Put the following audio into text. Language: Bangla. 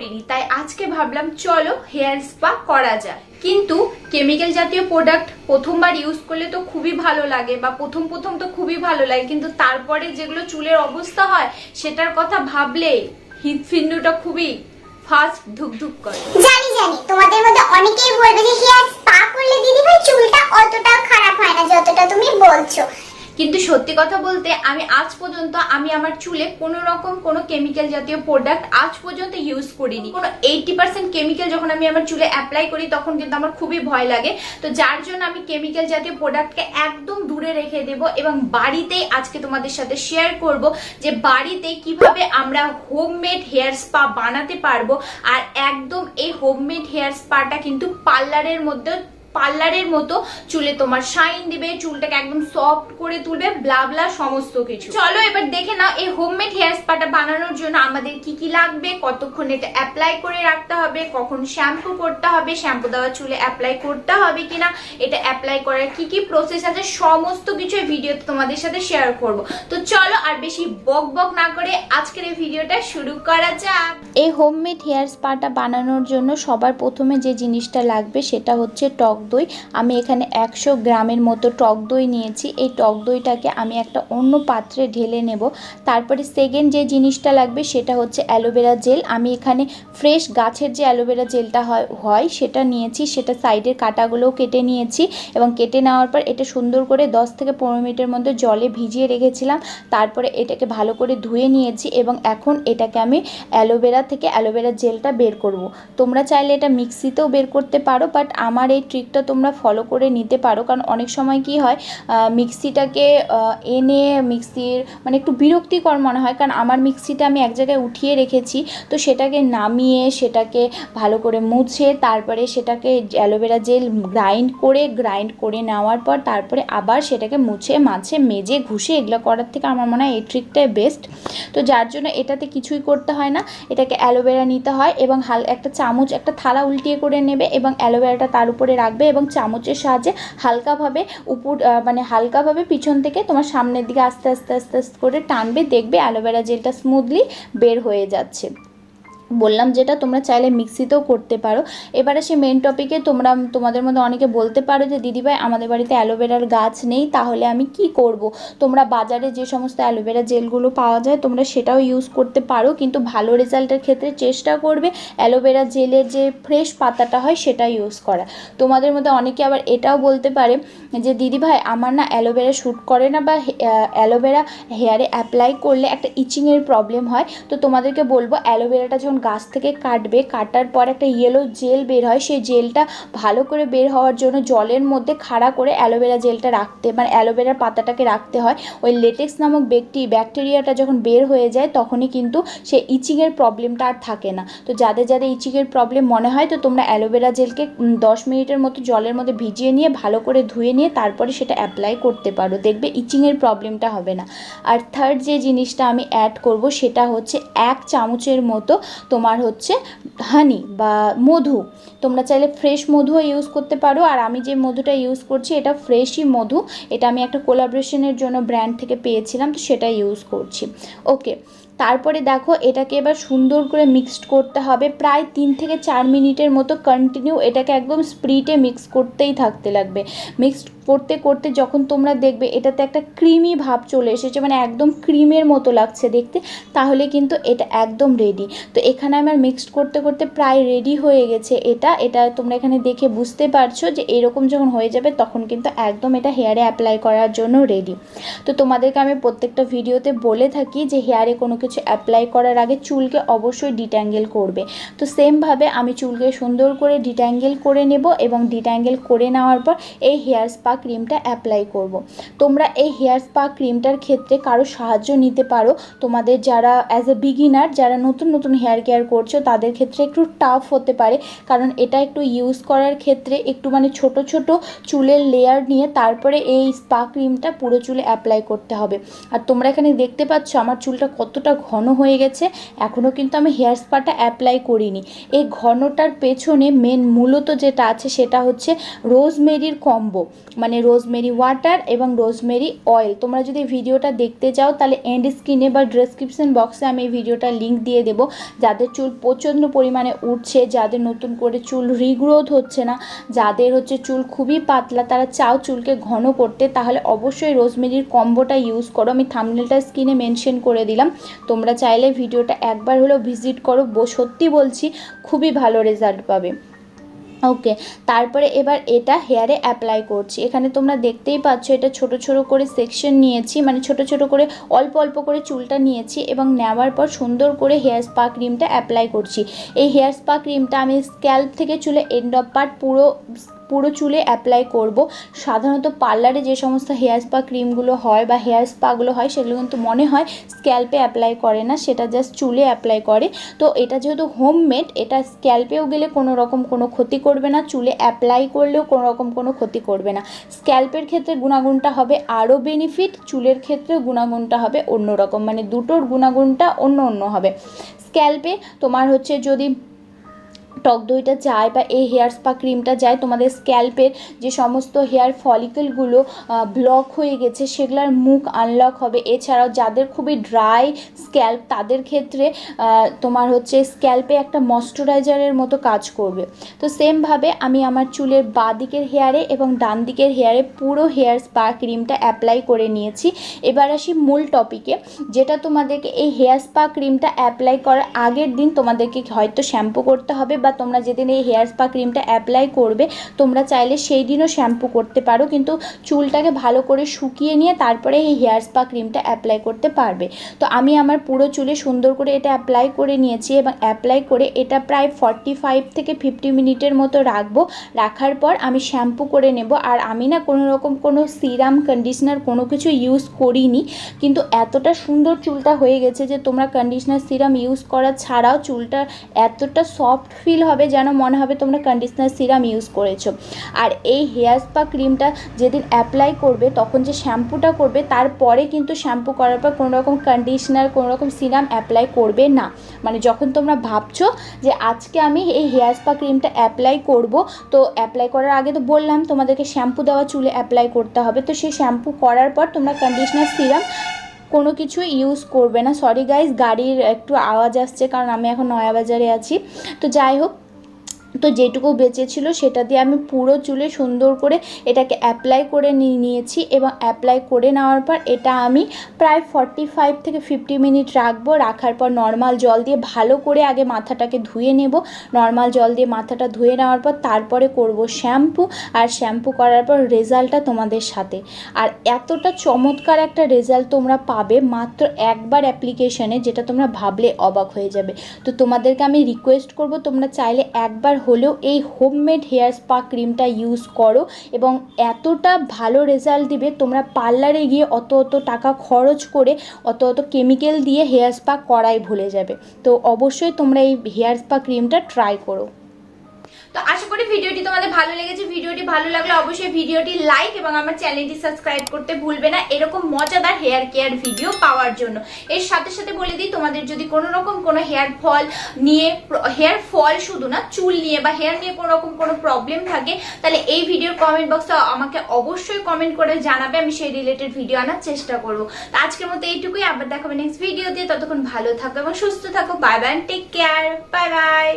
করিনি, তাই আজকে ভাবলাম চলো হেয়ার স্পা করা যায় কিন্তু কেমিক্যাল জাতীয় প্রোডাক্ট প্রথমবার ইউজ করলে তো খুবই ভালো লাগে বা প্রথম প্রথম তো খুবই ভালো লাগে, কিন্তু তারপরে যেগুলো চুলের অবস্থা হয় সেটার কথা ভাবলে হৃদপিণ্ডটা খুবই ফাস্ট ধুকধুক করে। জানি জানি, তোমাদের মধ্যে অনেকেই বলবে যে হেয়ার স্পা করলে দিদি ভাই চুলটা অতটা খারাপ হয় না, যতটা তুমি বলছো। কিন্তু সত্যি কথা বলতে আমি আজ পর্যন্ত আমি আমার চুলে কোনো রকম কোনো কেমিক্যাল জাতীয় প্রোডাক্ট আজ পর্যন্ত ইউজ করিনি। কোনো এইটি পার্সেন্ট কেমিক্যাল যখন আমি আমার চুলে অ্যাপ্লাই করি তখন কিন্তু আমার খুবই ভয় লাগে। তো যার জন্য আমি কেমিক্যাল জাতীয় প্রোডাক্টকে একদম দূরে রেখে দেব এবং বাড়িতেই আজকে তোমাদের সাথে শেয়ার করব যে বাড়িতে কীভাবে আমরা হোমমেড হেয়ার স্পা বানাতে পারব। আর একদম এই হোমমেড হেয়ার স্পাটা কিন্তু পার্লারের মধ্যে পার্লারের মতো চুলে তোমার শাইন দিবে, চুলটাকে একদম সফট করে তুলবে ব্লা ব্লা সমস্ত কিছু। চলো এবার দেখে নাও এই হোমমেড হেয়ার স্পাটা বানানোর জন্য আমাদের কি কি লাগবে, কতক্ষণ এটা অ্যাপ্লাই করে রাখতে হবে, কখন শ্যাম্পু করতে হবে শ্যাম্পু দেওয়া চুলে অ্যাপ্লাই করতে হবে কিনা, এটা অ্যাপ্লাই করার কি কি প্রসেস আছে, সমস্ত কিছু ভিডিওতে তোমাদের সাথে শেয়ার করব। তো চলো আর বেশি বক বক না করে আজকের এই ভিডিওটা শুরু করা যাক। এই হোমমেড হেয়ার স্পাটা বানানোর জন্য সবার প্রথমে যে জিনিসটা লাগবে সেটা হচ্ছে টক দই। আমি এখানে একশো গ্রামের মতো টক দই নিয়েছি। এই টক দইটাকে আমি একটা অন্য পাত্রে ঢেলে নেব। তারপরে সেকেন্ড যে জিনিসটা লাগবে সেটা হচ্ছে অ্যালোভেরা জেল। আমি এখানে ফ্রেশ গাছের যে অ্যালোভেরা জেলটা হয় হয় সেটা নিয়েছি। সেটা সাইডের কাটাগুলোও কেটে নিয়েছি এবং কেটে নেওয়ার পর এটা সুন্দর করে 10 থেকে পনেরো মিনিটের মধ্যে জলে ভিজিয়ে রেখেছিলাম। তারপরে এটাকে ভালো করে ধুয়ে নিয়েছি এবং এখন এটাকে আমি অ্যালোভেরা থেকে অ্যালোভেরা জেলটা বের করব। তোমরা চাইলে এটা মিক্সিতেও বের করতে পারো বাট আমার এই ট্রিকটা তোমরা ফলো করে নিতে পারো। কারণ অনেক সময় কি হয় মিক্সিটাকে এনে মিক্সির মানে একটু বিরক্তিকর মনে হয়। কারণ আমার মিক্সিটা আমি এক জায়গায় উঠিয়ে রেখেছি, তো সেটাকে নামিয়ে সেটাকে ভালো করে মুছে, তারপরে সেটাকে অ্যালোভেরা জেল গ্রাইন্ড করে গ্রাইন্ড করে নেওয়ার পর তারপরে আবার সেটাকে মুছে, মাছে, মেজে, ঘুষে, এগুলো করার থেকে আমার মনে হয় এই ট্রিকটাই বেস্ট তো যার জন্য এটাতে কিছুই করতে হয় না। এটাকে অ্যালোভেরা নিতে হয় এবং হাল, একটা চামচ, একটা থালা উল্টিয়ে করে নেবে এবং অ্যালোভেরাটা তার উপরে রাখবে এবং চামচের সাহায্যে হালকাভাবে উপর মানে হালকাভাবে পিছন থেকে তোমার সামনের দিকে আস্তে আস্তে আস্তে আস্তে করে টানবে, দেখবে অ্যালোভেরা জেলটা স্মুথলি বের হয়ে যাচ্ছে। বললাম যেটা তোমরা চাইলে মিক্সিতেও করতে পারো। এবারে সে মেন টপিকে তোমরা, তোমাদের মধ্যে অনেকে বলতে পারো যে, দিদিভাই, আমাদের বাড়িতে অ্যালোভেরার গাছ নেই, তাহলে আমি কি করব? তোমরা বাজারে যে সমস্ত অ্যালোভেরা জেলগুলো পাওয়া যায়, তোমরা সেটাও ইউজ করতে পারো, কিন্তু ভালো রেজাল্টের ক্ষেত্রে চেষ্টা করবে অ্যালোভেরা জেলের যে ফ্রেশ পাতাটা হয়, সেটা ইউজ করা। তোমাদের মধ্যে অনেকে আবার এটাও বলতে পারে যে, দিদিভাই, আমার না অ্যালোভেরা শ্যুট করে না বা অ্যালোভেরা হেয়ারে অ্যাপ্লাই করলে একটা ইচিংয়ের প্রবলেম হয়। তো তোমাদেরকে বলব অ্যালোভেরাটা যখন গাছ থেকে কাটবে, কাটার পর একটা ইয়েলো জেল বের হয়। সেই জেলটা ভালো করে বের হওয়ার জন্য জলের মধ্যে খাড়া করে অ্যালোভেরা জেলটা রাখতে মানে অ্যালোভেরার পাতাটাকে রাখতে হয়। ওই লেটেক্স নামক ব্যক্তি ব্যাকটেরিয়াটা যখন বের হয়ে যায়, তখনই কিন্তু সে ইচিংয়ের প্রবলেমটা আর থাকে না। তো যাদের যাদের ইচিংয়ের প্রবলেম মনে হয়, তো তোমরা অ্যালোভেরা জেলকে দশ মিনিটের মতো জলের মধ্যে ভিজিয়ে নিয়ে, ভালো করে ধুয়ে নিয়ে, তারপরে সেটা অ্যাপ্লাই করতে পারো। দেখবে ইচিংয়ের প্রবলেমটা হবে না। আর থার্ড যে জিনিসটা আমি অ্যাড করব, সেটা হচ্ছে এক চামচের মতো তোমার হচ্ছে হানি বা মধু। তোমরা চাইলে ফ্রেশ মধুও ইউজ করতে পারো। আর আমি যে মধুটা ইউজ করছি, এটা ফ্রেশই মধু। এটা আমি একটা কোলাবরেশনের জন্য ব্র্যান্ড থেকে পেয়েছিলাম, তো সেটা ইউজ করছি। ওকে তারপরে দেখো এটাকে এবার সুন্দর করে মিক্সড করতে হবে। প্রায় তিন থেকে চার মিনিটের মতো কন্টিনিউ এটাকে একদম স্প্রিটে মিক্স করতেই থাকতে লাগবে। মিক্সড করতে করতে যখন তোমরা দেখবে এটাতে একটা ক্রিমি ভাব চলে এসেছে মানে একদম ক্রিমের মতো লাগছে দেখতে, তাহলে কিন্তু এটা একদম রেডি তো এখানে আমার মিক্সড করতে করতে প্রায় রেডি হয়ে গেছে এটা। এটা তোমরা এখানে দেখে বুঝতে পারছ যে এরকম যখন হয়ে যাবে তখন কিন্তু একদম এটা হেয়ারে অ্যাপ্লাই করার জন্য রেডি তো তোমাদেরকে আমি প্রত্যেকটা ভিডিওতে বলে থাকি যে হেয়ারে কোনো কিছু অ্যাপ্লাই করার আগে চুলকে অবশ্যই ডিট্যাঙ্গেল করবে। তো সেমভাবে আমি চুলকে সুন্দর করে ডিট্যাঙ্গেল করে নেব এবং ডিট্যাঙ্গেল করে নেওয়ার পর এই হেয়ার স্পা ক্রিমটা অ্যাপ্লাই করব। তোমরা এই হেয়ার স্পা ক্রিমটার ক্ষেত্রে কারও সাহায্য নিতে পারো। তোমাদের যারা অ্যাজ এ বিগিনার যারা নতুন নতুন হেয়ার কেয়ার করছ, তাদের ক্ষেত্রে একটু টাফ হতে পারে। কারণ এটা একটু ইউজ করার ক্ষেত্রে একটু মানে ছোট ছোট চুলের লেয়ার নিয়ে তারপরে এই স্পা ক্রিমটা পুরো চুলে অ্যাপ্লাই করতে হবে। আর তোমরা এখানে দেখতে পাচ্ছ আমার চুলটা কতটা কতটা ঘন হয়ে গেছে এখনও কিন্তু আমি হেয়ার স্পাটা অ্যাপ্লাই করিনি। এই ঘনটার পেছনে মেন মূলত যেটা আছে সেটা হচ্ছে রোজমেরির কম্বো মানে রোজমেরি ওয়াটার এবং রোজমেরি অয়েল তোমরা যদি ভিডিওটা দেখতে চাও, তাহলে এন্ড স্ক্রিনে বা ডেসক্রিপশন বক্সে আমি এই ভিডিওটার লিঙ্ক দিয়ে দেবো। যাদের চুল প্রচণ্ড পরিমাণে উঠছে, যাদের নতুন করে চুল রিগ্রোথ হচ্ছে না, যাদের হচ্ছে চুল খুবই পাতলা, তারা চাও চুলকে ঘন করতে, তাহলে অবশ্যই রোজমেরির কম্বোটা ইউজ করো। আমি থামনেলটা স্ক্রিনে মেনশন করে দিলাম। তোমরা চাইলে ভিডিওটা একবার হলেও ভিজিট করো সত্যি বলছি খুবই ভালো রেজাল্ট পাবে। ওকে তারপরে এবার এটা হেয়ারে অ্যাপ্লাই করছি। এখানে তোমরা দেখতেই পাচ্ছ এটা ছোট ছোট করে সেকশন নিয়েছি মানে ছোট ছোট করে অল্প অল্প করে চুলটা নিয়েছি এবং নেওয়ার পর সুন্দর করে হেয়ার স্পা ক্রিমটা অ্যাপ্লাই করছি। এই হেয়ার স্পা ক্রিমটা আমি স্ক্যাল্প থেকে চুলে এন্ড অফ পার্ট পুরো পুরো চুলে অ্যাপ্লাই করব। সাধারণত পার্লারে যে সমস্ত হেয়ার স্পা ক্রিমগুলো হয় বা হেয়ার স্পাগুলো হয়, সেগুলো কিন্তু মনে হয় স্ক্যাল্পে অ্যাপ্লাই করে না, সেটা জাস্ট চুলে অ্যাপ্লাই করে। তো এটা যেহেতু হোমমেড এটা স্ক্যাল্পেও গেলে কোনো রকম কোনো ক্ষতি করবে না, চুলে অ্যাপ্লাই করলেও কোনো রকম কোনো ক্ষতি করবে না। স্ক্যাল্পের ক্ষেত্রে গুণাগুণটা হবে আরও বেনিফিট চুলের ক্ষেত্রে গুণাগুণটা হবে অন্যরকম। মানে দুটোর গুণাগুণটা অন্য অন্য হবে। স্ক্যাল্পে তোমার হচ্ছে যদি টক দইটা যায় বা এই হেয়ার স্পা ক্রিমটা যায় তোমাদের স্ক্যাল্পের যে সমস্ত হেয়ার ফলিকলগুলো ব্লক হয়ে গেছে, সেগুলোর মুখ আনলক হবে। এছাড়াও যাদের খুবই ড্রাই স্ক্যাল্প, তাদের ক্ষেত্রে তোমার হচ্ছে স্ক্যাল্পে একটা ময়শ্চারাইজারের মতো কাজ করবে। তো সেমভাবে আমি আমার চুলের বাঁ দিকের হেয়ারে এবং ডান দিকের হেয়ারে পুরো হেয়ার স্পা ক্রিমটা অ্যাপ্লাই করে নিয়েছি। এবার আসি মূল টপিকে, যেটা তোমাদেরকে এই হেয়ার স্পা ক্রিমটা অ্যাপ্লাই করার আগের দিন তোমাদেরকে হয়তো শ্যাম্পু করতে হবে বা তোমরা যেদিন এই হেয়ার স্পা ক্রিমটা অ্যাপ্লাই করবে, তোমরা চাইলে সেই দিনও শ্যাম্পু করতে পারো। কিন্তু চুলটাকে ভালো করে শুকিয়ে নিয়ে তারপরে এই হেয়ার স্পা ক্রিমটা অ্যাপ্লাই করতে পারবে। তো আমি আমার পুরো চুলে সুন্দর করে এটা অ্যাপ্লাই করে নিয়েছি এবং অ্যাপ্লাই করে এটা প্রায় ফর্টি ফাইভ থেকে ফিফটি মিনিটের মতো রাখব। রাখার পর আমি শ্যাম্পু করে নেব। আর আমি না কোনো রকম কোনো সিরাম কন্ডিশনার কোনো কিছু ইউজ করিনি। কিন্তু এতটা সুন্দর চুলটা হয়ে গেছে যে তোমরা কন্ডিশনার সিরাম ইউজ করা ছাড়াও চুলটা এতটা সফট ফিল হবে যেন মনে হবে তোমরা কন্ডিশনার সিরাম ইউজ করেছ। আর এই হেয়ার স্পা ক্রিমটা যেদিন অ্যাপ্লাই করবে, তখন যে শ্যাম্পুটা করবে, তারপরে কিন্তু শ্যাম্পু করার পর কোনো রকম কন্ডিশনার কোনো রকম সিরাম অ্যাপ্লাই করবে না। মানে যখন তোমরা ভাবছ যে আজকে আমি এই হেয়ার স্পা ক্রিমটা অ্যাপ্লাই করব, তো অ্যাপ্লাই করার আগে তো বললাম তোমাদেরকে শ্যাম্পু দেওয়া চুলে অ্যাপ্লাই করতে হবে। তো সেই শ্যাম্পু করার পর তোমরা কন্ডিশনার সিরাম কোনো কিছু ইউজ করবে না। সরি গাইজ গাড়ির একটু আওয়াজ আসছে কারণ আমি এখন নয়াবাজারে আছি। তো যাই হোক তো যেটুকু বেঁচে ছিল সেটা দিয়ে আমি পুরো চুলে সুন্দর করে এটাকে অ্যাপ্লাই করে নিয়ে নিয়েছি এবং অ্যাপ্লাই করে নেওয়ার পর এটা আমি প্রায় ফর্টি ফাইভ থেকে ফিফটি মিনিট রাখব। রাখার পর নর্মাল জল দিয়ে ভালো করে আগে মাথাটাকে ধুয়ে নেব। নর্মাল জল দিয়ে মাথাটা ধুয়ে নেওয়ার পর তারপরে করব শ্যাম্পু আর শ্যাম্পু করার পর রেজাল্টটা তোমাদের সাথে। আর এতটা চমৎকার একটা রেজাল্ট তোমরা পাবে মাত্র একবার অ্যাপ্লিকেশনে যেটা তোমরা ভাবলে অবাক হয়ে যাবে। তো তোমাদেরকে আমি রিকোয়েস্ট করব, তোমরা চাইলে একবার হলেও এই হোমমেড হেয়ার স্পা ক্রিমটা ইউজ করো এবং এতটা ভালো রেজাল্ট দিবে তোমরা পার্লারে গিয়ে অত অত টাকা খরচ করে অত অত কেমিক্যাল দিয়ে হেয়ার স্পা করাই ভুলে যাবে। তো অবশ্যই তোমরা এই হেয়ার স্পা ক্রিমটা ট্রাই করো। তো আশা করি ভিডিওটি তোমাদের ভালো লেগেছে। ভিডিওটি ভালো লাগলে অবশ্যই ভিডিওটি লাইক এবং আমার চ্যানেলটি সাবস্ক্রাইব করতে ভুলবে না। এরকম মজাদার হেয়ার কেয়ার ভিডিও পাওয়ার জন্য। এর সাথে সাথে বলে দিই, তোমাদের যদি কোনো রকম কোনো হেয়ার ফল নিয়ে হেয়ার ফল শুধু না, চুল নিয়ে বা হেয়ার নিয়ে কোনো রকম কোনো প্রবলেম থাকে, তাহলে এই ভিডিওর কমেন্ট বক্সে আমাকে অবশ্যই কমেন্ট করে জানাবে। আমি সেই রিলেটেড ভিডিও আনার চেষ্টা করব। তো আজকের মতো এইটুকুই। আবার দেখাবে নেক্সট ভিডিও দিয়ে ততক্ষণ ভালো থাকো এবং সুস্থ থাকো। Bye bye take care bye bye